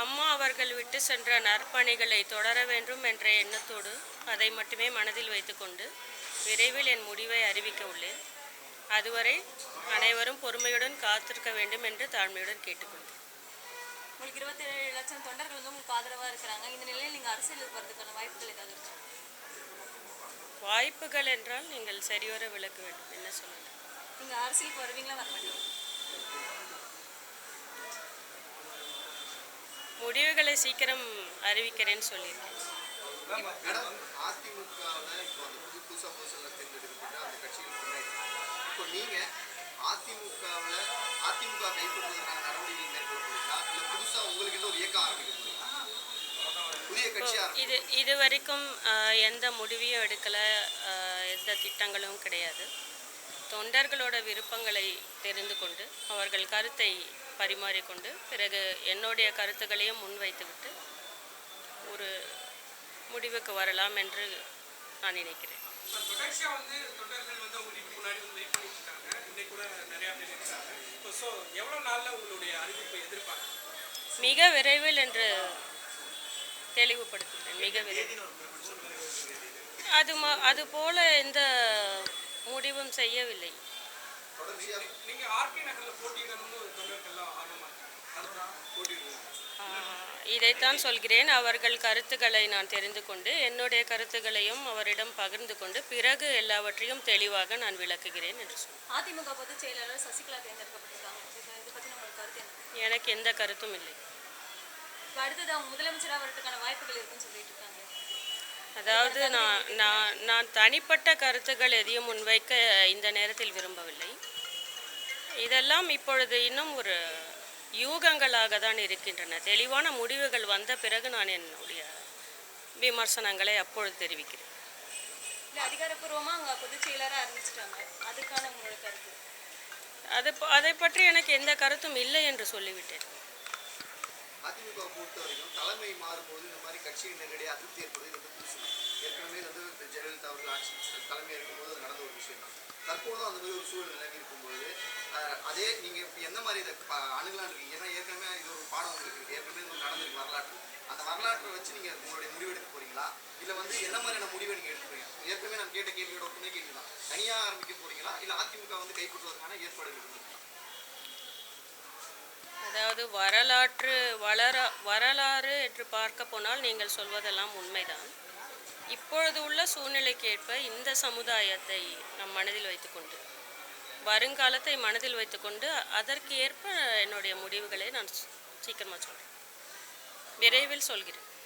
அம்மா அவர்கள் விட்டு சென்ற நற்பணிகளை தொடர வேண்டும் என்ற எண்ணத்தோடு அதை மட்டுமே மனதில் வைத்துக்கொண்டு விரைவில் என் முடிவை அறிவிக்க உள்ளேன். அதுவரை அனைவரும் பொறுமையுடன் காத்திருக்க வேண்டும் என்று தாழ்மையுடன் கேட்டுக்கொள்கிறேன். உங்களுக்கு இருபத்தேழு லட்சம் தொண்டர்கள் வந்து உங்களுக்கு ஆதரவா இருக்கிறாங்க. இந்த நிலையில் நீங்க அரசியலுக்கு வரதுக்கான வாய்ப்புகள் ஏதாவது இருக்கா? வாய்ப்புகள் என்றால் நீங்கள் சரிவர விளக்க வேண்டும். என்ன சொல்லலாம் நீங்க அரசியலுக்கு வருவீங்களா? வர போறீங்களா புதிய கட்சி ஆரம்பி இது இது வரைக்கும் எந்த முடிவையும் எடுக்கலை. எந்த திட்டங்களும் கிடையாது. தொண்டர்களோட விருப்பங்களை தெரிந்து கொண்டு அவர்கள் கருத்தை பரிமாறிக்கொண்டு பிறகு என்னுடைய கருத்துக்களையும் முன்வைத்துவிட்டு ஒரு முடிவுக்கு வரலாம் என்று நான் நினைக்கிறேன். மிக விரைவில் என்று தெளிவுபடுத்துகிறேன். மிக விரைவில். அது அது போல எந்த முடிவும் செய்யவில்லை. இதைத்தான் சொல்கிறேன். அவர்கள் கருத்துக்களை நான் தெரிந்து கொண்டு என்னுடைய கருத்துக்களையும் அவரிடம் பகிர்ந்து கொண்டு பிறகு எல்லாவற்றையும் தெளிவாக நான் விளக்குகிறேன் என்று சொன்னேன் அதிமுக பொதுச் செயலாளர் சசிகலா தேர்ந்தெடுக்கப்பட்டிருக்காங்க. இது இதை பத்தி உங்களுக்கு கருத்து என்ன? எனக்கு எந்த கருத்தும் இல்லை. அடுத்தது அவங்க முதலமைச்சராக வரதுக்கான வாய்ப்புகள் இருக்குன்னு சொல்லிட்டு இருக்காங்க. அதாவது நான் நான் நான் தனிப்பட்ட கருத்துக்கள் எதையும் முன்வைக்க இந்த நேரத்தில் விரும்பவில்லை. இதெல்லாம் இப்பொழுது இன்னும் ஒரு யூகங்களாக தான் இருக்கின்றன. தெளிவான முடிவுகள் வந்த பிறகு நான் என்னுடைய விமர்சனங்களை அப்பொழுது தெரிவிக்கிறேன். இல்லை அதிகாரப்பூர்வமாக அவங்க பொதுச் அறிவிச்சிட்டாங்க. அதுக்கான உங்களோட கருத்து. அது அதை பற்றி எனக்கு எந்த கருத்தும் இல்லை என்று சொல்லிவிட்டேன். அதிமுக பொறுத்த வரைக்கும் தலைமை மாறும்போது இந்த மாதிரி கட்சியின் நேரடியாக அதிருப்தி ஏற்படுது இது வந்து புதுசு ஏற்கனவே வந்து இந்த ஜெயலலிதா அவர்கள் ஆட்சி தலைமை இருக்கும்போது நடந்த ஒரு விஷயம் தான். தற்போதும் அந்த மாதிரி ஒரு சூழல் நிலவி இருக்கும்போது அதே நீங்கள் இப்போ எந்த மாதிரி இதை அணுகலான்னு இருக்கீங்க ஏன்னா ஏற்கனவே இது ஒரு பாடம் உங்களுக்கு இருக்கு. ஏற்கனவே இது நடந்திருக்கு வரலாற்று. அந்த வரலாற்றை வச்சு நீங்கள் உங்களுடைய முடிவு எடுக்க போறீங்களா? இல்லை வந்து என்ன மாதிரியான முடிவை நீங்கள் எடுத்துக்கிறீங்க ஏற்கனவே நான் கேட்ட கேள்வியோட துணை கேள்வி தான். தனியாக ஆரம்பிக்க போகிறீங்களா இல்லை அதிமுக வந்து கைப்பற்றுவதற்கான ஏற்பாடுகள் இருக்குங்களா அதாவது வரலாற்று வளர வரலா என்று பார்க்க போனால் நீங்கள் சொல்வதெல்லாம் உண்மைதான். இப்பொழுது உள்ள சூழ்நிலைக்கு ஏற்ப இந்த சமுதாயத்தை நம் மனதில் வைத்துக்கொண்டு வருங்காலத்தை மனதில் வைத்துக்கொண்டு அதற்கு ஏற்ப என்னுடைய முடிவுகளை நான் சீக்கிரமாக சொல்கிறேன் விரைவில் சொல்கிறேன்.